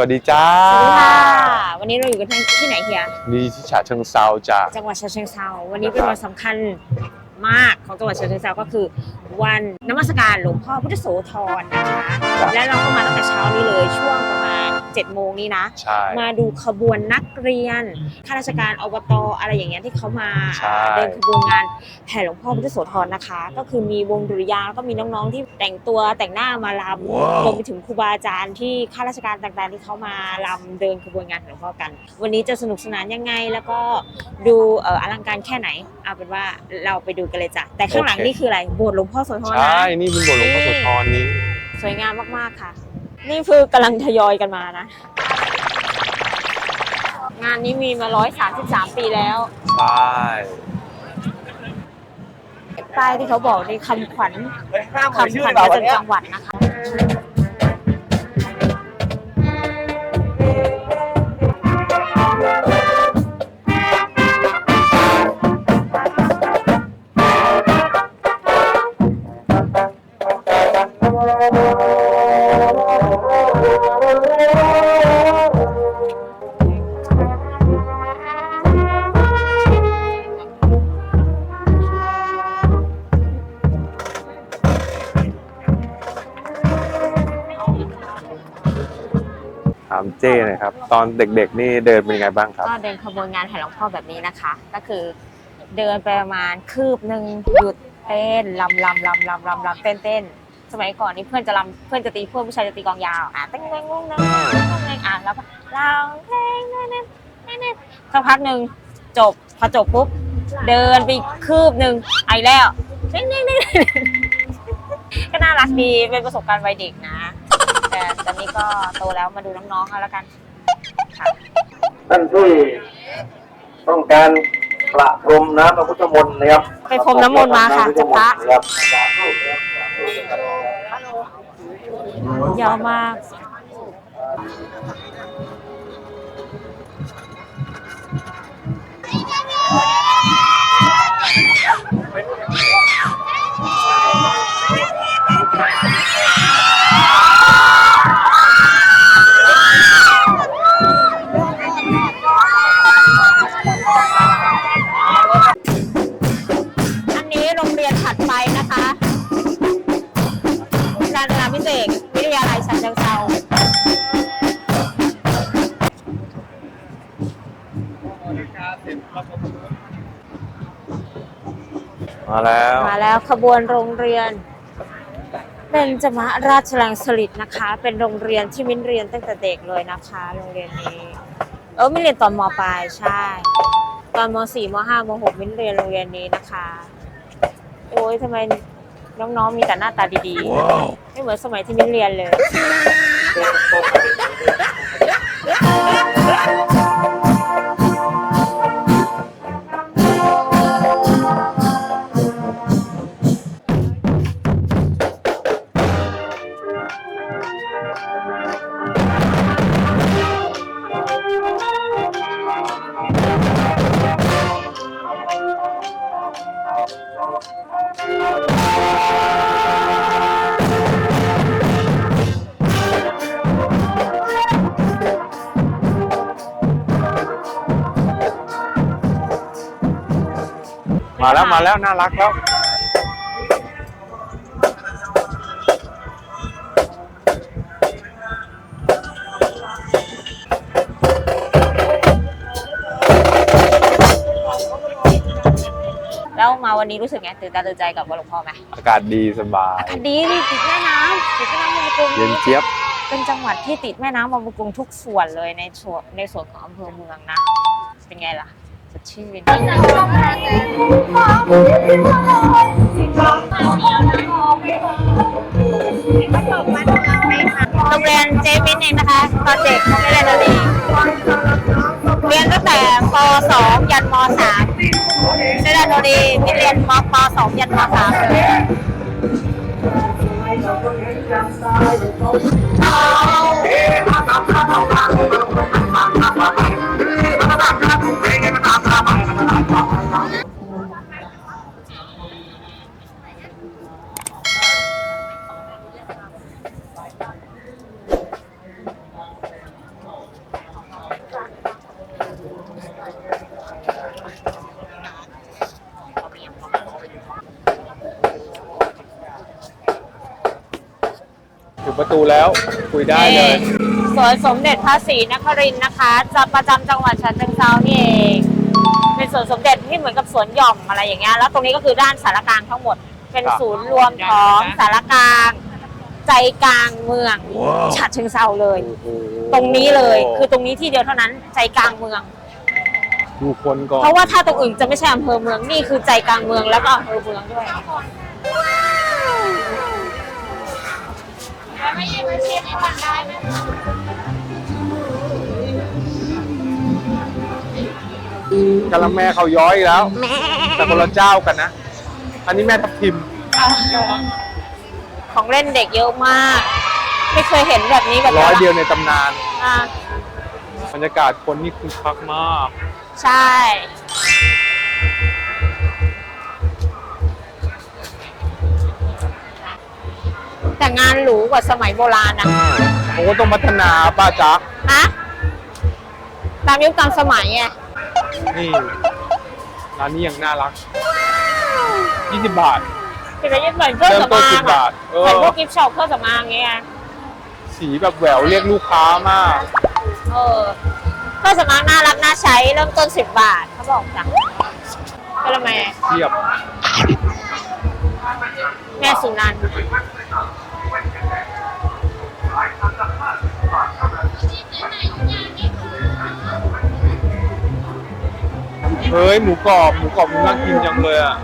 สวัสดีจ้าสวัสดีค่ะ วันนี้เราอยู่กันที่ไหนเฮียนี่ที่ฉะเชิงเซาจ้ะจังหวัดฉะเชิงเทราวันนี้เป็นวันสำคัญมากของจังหวัดฉะเชิงเทราก็คือ วันนมัสการหลวงพ่อพุทธโสธรนะคะ และเราก็มาตั้งแต่เช้านี้ 7จ็ดโมงนี้นะ ใช่ มาดูขบวนนักเรียนข้าราชการอบตอะไรอย่างเงี้ยที่เขามาใช่ เดินขบวนงานแห่หลวงพ่อพุทธโสธรนะคะ ก็คือมีวงดุริยางค์แล้วก็มีน้องๆที่แต่งตัวแต่งหน้ามารำรวมไปถึงครูบาอาจารย์ที่ข้าราชการต่างๆที่เขามารำเดินขบวนงานแห่หลวงพ่อกัน วันนี้จะสนุกสนานยังไงแล้วก็ดูเอ่ออลังการแค่ไหนเอาเป็นว่าเราไปดูกันเลยจ้ะแต่ข้างหลังนี่คืออะไรโบสถ์หลวงพ่อโสธรนะ ใช่ นี่เป็นบทหลวงพ่อโสธรนี้ สวยงามมาก ๆ ค่ะ นี่คือกำลังทยอยกันมานะ งานนี้มีมา 133 ปีแล้ว ใช่ป้ายที่เขาบอกในคำขวัญห้ามคำเอ่ยชื่ขอวัญเราประวันเนี้จำยจังหวัดนะคะ เจ้หน่อยครับ ตอนเด็กๆนี่เดินเป็นยังไงบ้างครับ ก็เดินขบวนงานแห่หลวงพ่อแบบนี้นะคะ ก็คือเดินไปประมาณคืบหนึ่งหยุดเต้นลำลำลำลำลำลำเต้นเต้นสมัยก่อนนี่เพื่อนจะลำเพื่อนจะตีเพื่อนผู้ชายจะตีกองยาวอะเต้นเต้นงงเต้นเต้นอะแล้วก็ร้องเพลงนั่นนั่นนั่นนั่นสักพักหนึ่งจบพอจบปุ๊บเดินไปคืบหนึ่งไอแล้วเต้นเต้นเต้นก็น่ารักดีเป็นประสบการณ์วัยเด็กนะ แต่ตอนนี้ก็โตแล้วมาดูน้องๆเขาแล้วกันค่ะท่านที่ต้องการประพรมน้ำพระพุทธมนต์นะครับไปพรมน้ำมนต์มาค่ะน้ำพุทธมนต์นะครับยาวมากอัน เรียนถัดไปนะคะการจนาพิเศษกวิทยาลัยฉันเชิงเซามาแล้ว มาแล้วขบวนโรงเรียนเป็นจมะราชลังสลิดนะคะ เป็นโรงเรียนที่มิ้นเรียนตั้งแต่เด็กเลยนะคะ โรงเรียนนี้เออมิ้นเรียนตอนมปลายใช่ ตอนมสี่มห้ามหกมิ้นเรียนโรงเรียนนี้นะคะ โอ้ยทำไมน้องๆมีแต่หน้าตาดีๆ ไม่เหมือนสมัยที่มิ้นเรียนเลย มาแล้วมาแล้วน่ารักแล้ว แล้วมาวันนี้รู้สึกไงตื่นตาตื่นใจกับวัดหลวงพ่อไหมอากาศดีสบาย อากาศดีนี่ติดแม่น้ำติดแม่น้ำบางประกงเย็นเจี๊ยบ เป็นจังหวัดที่ติดแม่น้ำบางประกงทุกส่วนเลยในส่วนในส่วนของอำเภอเมืองนะ เป็นไงล่ะ สดชื่นโรงเรียนเจมินเองนะคะโปรเจกต์ของเรีนเราเอเรียนตั้งแต่ป .2 ยันม .3 ไม่เซนโนดีมีเรียนมป .2 ยันม .3 เ Oh, ประตูแล้วคุยได้เลยสวนสมเด็จพระศรีนครินทร์นะคะจะประจำจังหวัดฉะเชิงเทรานี่เองเป็นสวนสมเด็จที่เหมือนกับสวนหย่อมอะไรอย่างเงี้ยแล้วตรงนี้ก็คือด้านสารกลางทั้งหมด เป็นครับศูนย์รวมของสารกลาง ใจกลางเมืองฉะเชิงเทราเลย โอ้โหตรงนี้เลยคือตรงนี้ที่เดียวเท่านั้นใจกลางเมือง ดูคนก่อนเพราะว่าถ้าตรงอื่นจะไม่ใช่อำเภอเมืองนี่คือใจกลางเมืองแล้วก็อำเภอเมืองด้วย กะละแม่เขาย้อยอีกแล้ว แต่คนละเจ้ากันนะ อันนี้แม่ทับทิม ของเล่นเด็กเยอะมาก ไม่เคยเห็นแบบนี้แบบร้อยนี้เดียวในตำนาน อะบรรยากาศคนนี่คึกคักมาก ใช่ แต่งานหรูกว่าสมัยโบราณนะผมก็ต้องพัฒนาป้าจ๊ะฮะตามยุคตามสมัยไงนี่ร้านนี้ยังน่ารัก 20 บาท เป็นอะไรเหมือนเครื่องเริ่มสำต้นอาง10อะบาท เอเหมือนอ พวกกิฟต์ช็อปเครื่องสำอางเงี้ยสีแบบแหววเรียกลูกค้ามาก เออเครื่องสำอางน่ารักน่าใช้เริ่มต้นสิบบาทเขาบอกจ้ะก็ละแม่เทียบแม่สุนันท์ เฮ้ยหมูกรอบหมูกรอบมันน่ากินจังเลยอะ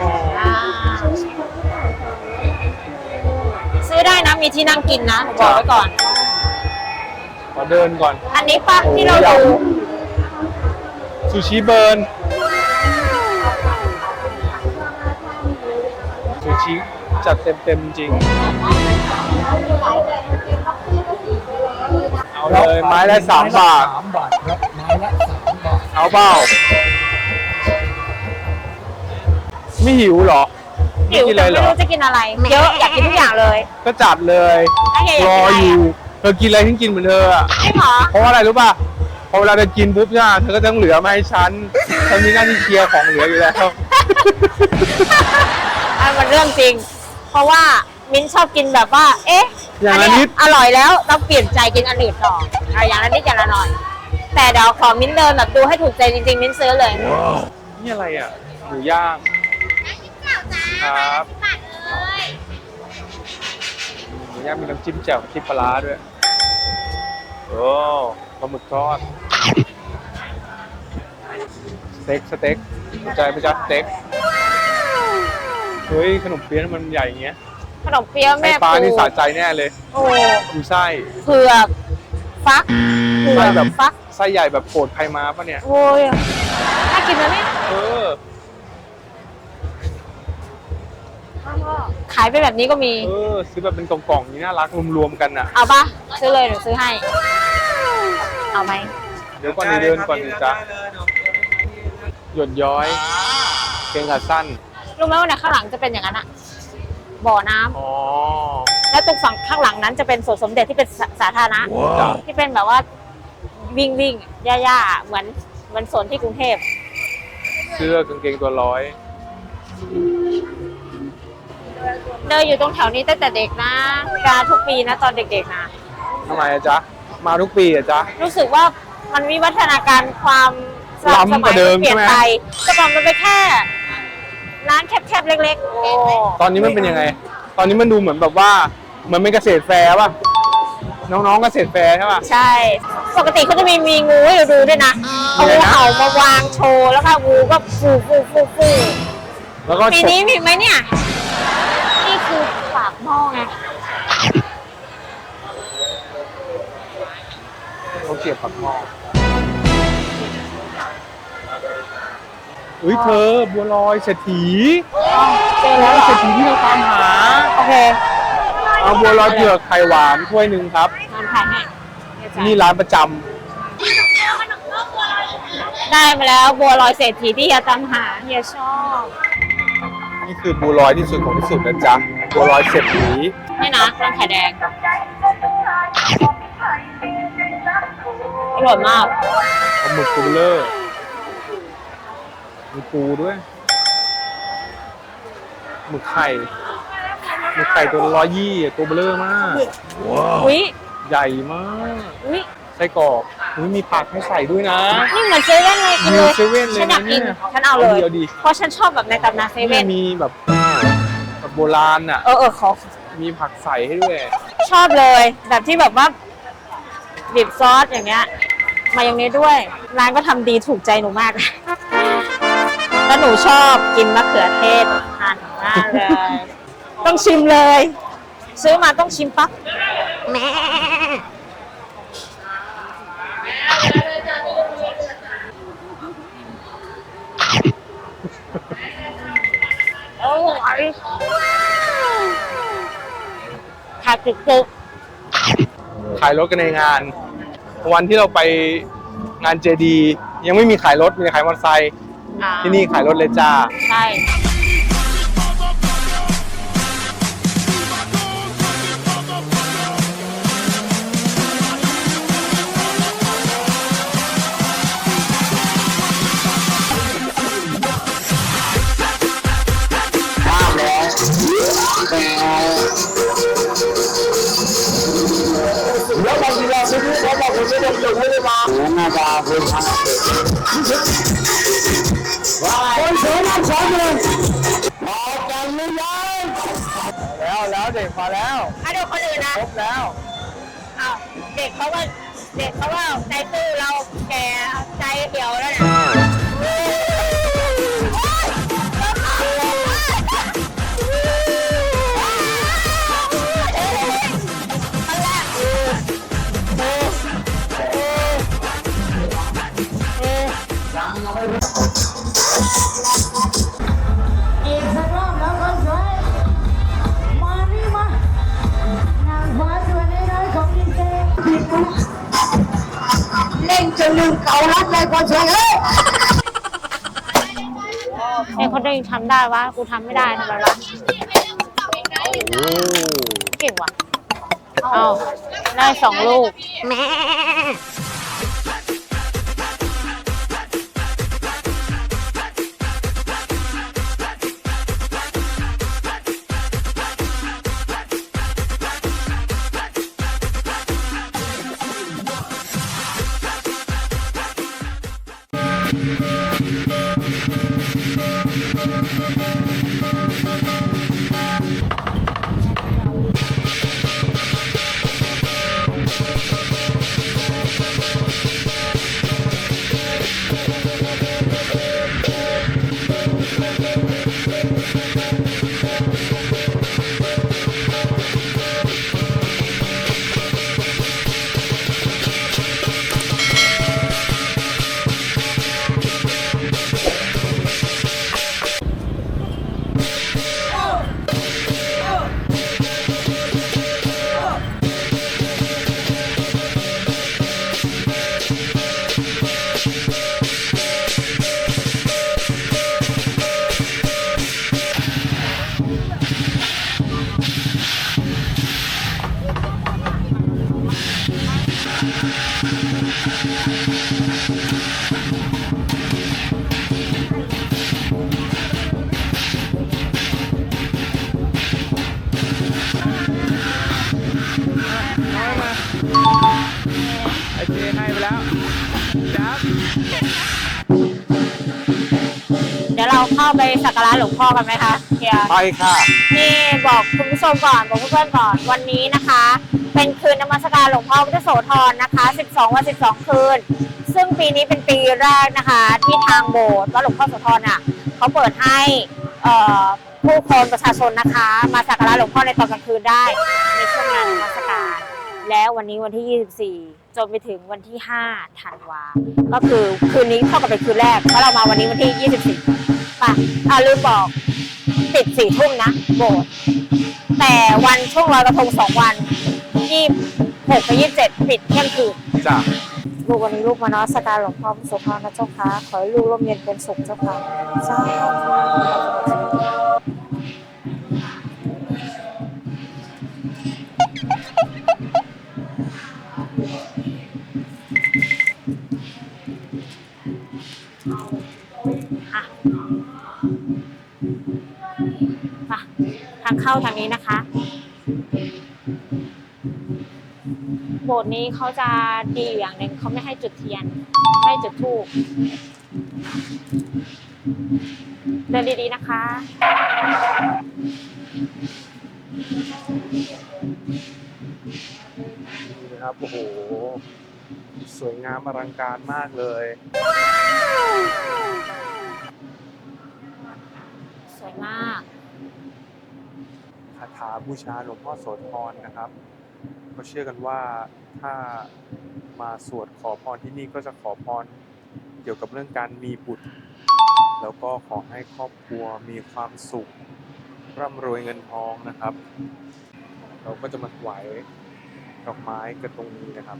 อ๋ออ่าซื้อได้นะมีที่นั่งกินนะหนูบอกไว้ก่อน ขอเดินก่อน อันนี้ปะที่เราโอ้ยดูซูชิเบิร์นซูชิจัดเต็มเต็มๆจริง เอาเลยไม้ละสามบาท สามบาท เอาเปล่าไม่หิวเหรอหิวไม่กินแต่เลยเหรไม่อรู้จะกินอะไร เยอะอยากกินทุกอย่างเลยก็จัดเลยไอ้เหี้ยรอยากอกินอะไรอยู่อะเธอกินอะไรฉันกินเหมือนเธออะไม่หรอเพราะว่าอะไรรู้ป่ะพอเวลาเธอกินปุ๊บเนี่ยเธอก็ต้องเหลือมาให้ฉันฉันมีหน้าที่เคลียร์ของเหลืออยู่แล้ว อันมันเรื่องจริง เพราะว่ามิ้นชอบกินแบบว่า เอ๊ะอย่างละเนี้นิดอร่อยแล้วต้องเปลี่ยนใจกินอันอื่นต่อเอาอย่างละนิดอย่างละหน่อย แต่เดี๋ยวขอมิ้นเดินแบบดูให้ถูกใจจริงๆ มิ้นซื้อเลย นี่อะไรอะหมูย่าง ครับ หมูย่างมีน้ำจิ้มแจ่วจิ้มปลาร้าด้วย โอ้ปลาหมึกทอด สเต็กสเต็กสนใจไหมจ๊ะสเต็กเฮ้ยขนมเปี๊ยะมันใหญ่อย่างเงี้ยขนมเปี๊ยะไข่แม่ปลาปูนี่สะใจแน่เลย โอ้ดูไส้เผือกฟัก เผืไส้อกแบบฟักไส้ใหญ่แบบโปรดใครมาปะเนี่ย โอ้ยน่ากินนะเนี่ยเออ ขายเป็นแบบนี้ก็มี เออ ซื้อแบบเป็นกล่องๆนี้น่ารักรวมๆกันอะ เอาปะซื้อเลยหนูซื้อให้ เอาไหมเดี๋ยวก่อนดีเดินก่อนดีจ้ะหยดย้อย เกงขาสั้น รู้ไหมว่าในข้างหลังจะเป็นอย่างนั้นอะบ่อน้ำอ๋อ และตรงฝั่งข้างหลังนั้นจะเป็นสวนสมเด็จที่เป็นสาสาธารณะจ้ะที่เป็นแบบว่า วิ่งวิ่งย่าย่าๆเหมือนเหมือนสวนที่กรุงเทพเสื้อกางเกงตัวร้อยเดินอยู่ตรงแถวนี้ตั้งแต่เด็กนะกาทุกปีนะตอนเด็กๆนะทำไมอะจ๊ะ มาทุกปีอะจ๊ะ รู้สึกว่ามันวิวัฒนาการความสลับสล้ำกมัว่ายเดิมเปลี่ยนใช่ไหม ไปแต่ก่อนมันเป็นแค่ ร้านแคบๆเล็กๆโอ้ตอนนี้มันเป็นยังไง ตอนนี้มันดูเหมือนแบบว่าเหมือนเป็นเกษตรแฟร์ป่ะ น้องๆเกษตรแฟร์ใช่ป่ะ ใช่ ปกติเขาจะมีมีงูให้เราดูด้วยนะเอามีงูอะไรนะเห่ามาวางโชว์แล้วก็งูก็ฟูฟูฟูฟูแล้วก็ปีฉกนี้มีไหมเนี่ย นี่คือปากหม้อไงเขาเก็บปักหม้อเฮ้ยเธอบัวลอยเศรษฐีเจอแล้วเหรอเศรษฐีที่เราตามหา โอเค เอาบัวลอยเผือกไข่หวานถ้วยหนึ่งครับ งานถ่ายให้เดี๋ยวจ่ายนี่ร้านประจำได้มาแล้วบัวลอยเศรษฐีที่เฮียตามหาเฮียชอบนี่คือบัวลอยที่สุดของที่สุดนะจ๊ะบัวลอยเศรษฐีนี่นะร้านไข่แดงอร่อยมากปลาหมึกตัวเบลอมีปูด้วยหมึกไข่ มีไข่ตัวร้อยยี่ตัวเบลอมาก อุ้ยใหญ่มากอุ้ยไส้กรอกอุ้ยมีผักให้ใส่ด้วยนะ นี่เหมือนเซเว่นเลยกินเลยเซเว่นเลยฉันอยากกินนะเนี่ยฉันเอาเลยเอาดี เพราะฉันชอบแบบในตำนานเซเว่นมีแบบแบบโบราณอะ เออเออขอมีผักใส่ให้ด้วย ชอบเลยแบบที่แบบว่าดิบซอสอย่างเงี้ย มายองเนสด้วย ร้านก็ทำดีถูกใจหนูมากแล้วหนูชอบกินมะเขือเทศทานมากเลย ต้องชิมเลย ซื้อมาต้องชิมปั๊บแม่อร่อยขาดจุกๆขายรถกันในงาน วันที่เราไปงานเจดี ยังไม่มีขายรถมีแต่ขายมอเตอร์ไซค์อ่าที่นี่ขายรถเลยจ้า ใช่ บางไม่ได้จดไม่ได้มาหน้าตาคุณฮะว้ายคนสวยมากสวยเลยออกันหรือยังแล้วแล้วเด็กมาแล้วถ้าดูคนอื่นนะครบแล้วอ้าวเด็กเขาว่าเด็กเขาว่าใจตู้เราแก่ใจเหี่ยวแล้วนะ เนี่ยเด็กคนนึงทำได้วะกูทำไม่ได้ทำไมวะเก่งว่ะเอาได้สองลูกแม่ ไไปแล้วจับเดี๋ยวเราเข้าไปสักการะหลวงพ่อกันไหมคะเฮียไปค่ะ นี่บอกคุณผู้ชมก่อนบอกเพื่อนๆก่อนวันนี้นะคะ เป็นคืนนมัสการหลวงพ่อพุทธโสธรนะคะ 12 วัน 12 คืน ซึ่งปีนี้เป็นปีแรกนะคะ ที่ทางโบสถ์วัดหลวงพ่อโสธรอะเขาเปิดให้เอ่อผู้คนประชาชนนะคะ มาสักการะหลวงพ่อในตอนกลางคืนได้ในช่วงงานนมัสการแล้ววันนี้วันที่ 24 จนไปถึงวันที่5ธันวาก็คือคืนนี้เท่ากับเป็นคืนแรกเพราะเรามาวันนี้วันที่ 24ป่ะอ่าลืมบอกปิดสี่ทุ่มนะโบสถ์แต่วันช่วงลอยกระทงสองวันยี่หกกับยี่เจ็ดปิดเที่ยงคืนจ้ะลูกวันนี้ลูกมานมัสการหลวงพ่อพระโสธรนะเจ้าค่ะขอให้ลูกร่มเย็นเป็นสุขเจ้าค่ะสาธุ เข้าทางนี้นะคะ โบสถ์นี้เขาจะดีอยู่อย่างหนึ่งเขาไม่ให้จุดเทียน ไม่จุดธูปเดินดีๆนะคะ นี่นะครับ โอ้โห สวยงามอลังการมากเลย สวยมาก คาถาบูชาหลวงพ่อโสธรนะครับเขาเชื่อกันว่าถ้ามาสวดขอพรที่นี่ก็จะขอพรเกี่ยวกับเรื่องการมีบุตร แล้วก็ขอให้ครอบครัวมีความสุข ร่ำรวยเงินทองนะครับ เราก็จะมาถวายดอกไม้กันตรงนี้นะครับ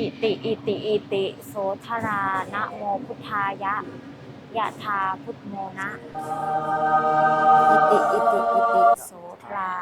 อิติอิติอิติโสธรานะโมพุทธายะยะธาพุทโมนะ อิติอิติอิติโสธรา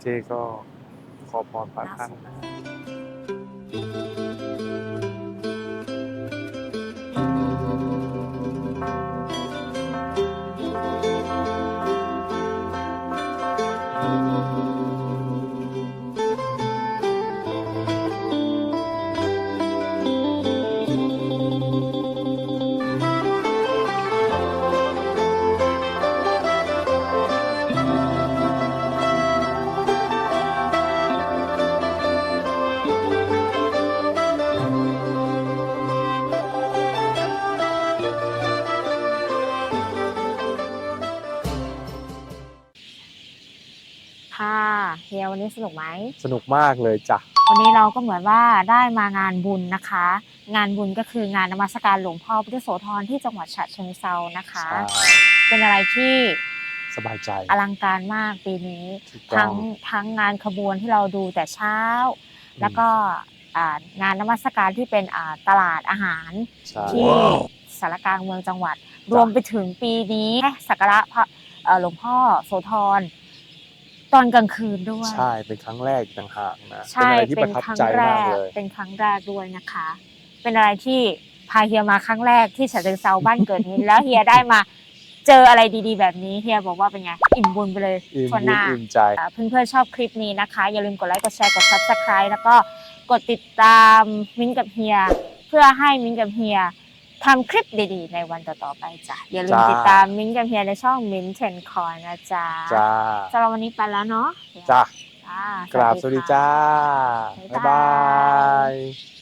เจก็ขอพรพระท่าน เฮียวันนี้สนุกไหม สนุกมากเลยจ้ะ วันนี้เราก็เหมือนว่าได้มางานบุญนะคะ งานบุญก็คืองานนมัสการหลวงพ่อพุทธโสธรที่จังหวัดฉะเชิงเซานะคะ เป็นอะไรที่สบายใจอลังการมากปีนี้ถูกต้อทั้งทั้งงานขบวนที่เราดูแต่เช้า แล้วก็อ่างานนมัสการที่เป็นอ่าตลาดอาหารใช่ที่สารกลางเมืองจังหวัด รวมไปถึงปีนี้สักการะพระเอ่อหลวงพ่อโสธร ตอนกลางคืนด้วย ใช่เป็นครั้งแรกต่างหากนะใช่เป็นอะไรที่ประทับใจแรมากกเลยเป็นครั้งแรกด้วยนะคะ เป็นอะไรที่พาเฮียมาครั้งแรกที่ฉะเชิงเซาบ้านเกิดนี้ แล้วเฮียได้มาเจออะไรดีๆ แบบนี้เฮียบอกว่าเป็นไงอิ่มบุญไปเลยอิ่มทั่วบุหญน้าอิ่มใจอ่าเพื่อนๆชอบคลิปนี้นะคะ อย่าลืมกดไลค์กดแชร์กด subscribe แล้วก็กดติดตามมิ้นท์กับเฮีย เพื่อให้มิ้นท์กับเฮีย ทำคลิปดีๆ ในวันต่อๆไปจ้ะ อย่าลืมจ้า ติดตามมิ้นท์กับเฮียในช่องมิ้นท์เทนคอร์นะจ๊ะจ้าสำหรับวันนี้ไปแล้วเนาะจ้าจ้ากราบสวัสดีจ้าบ๊ายบายบ๊ายบาย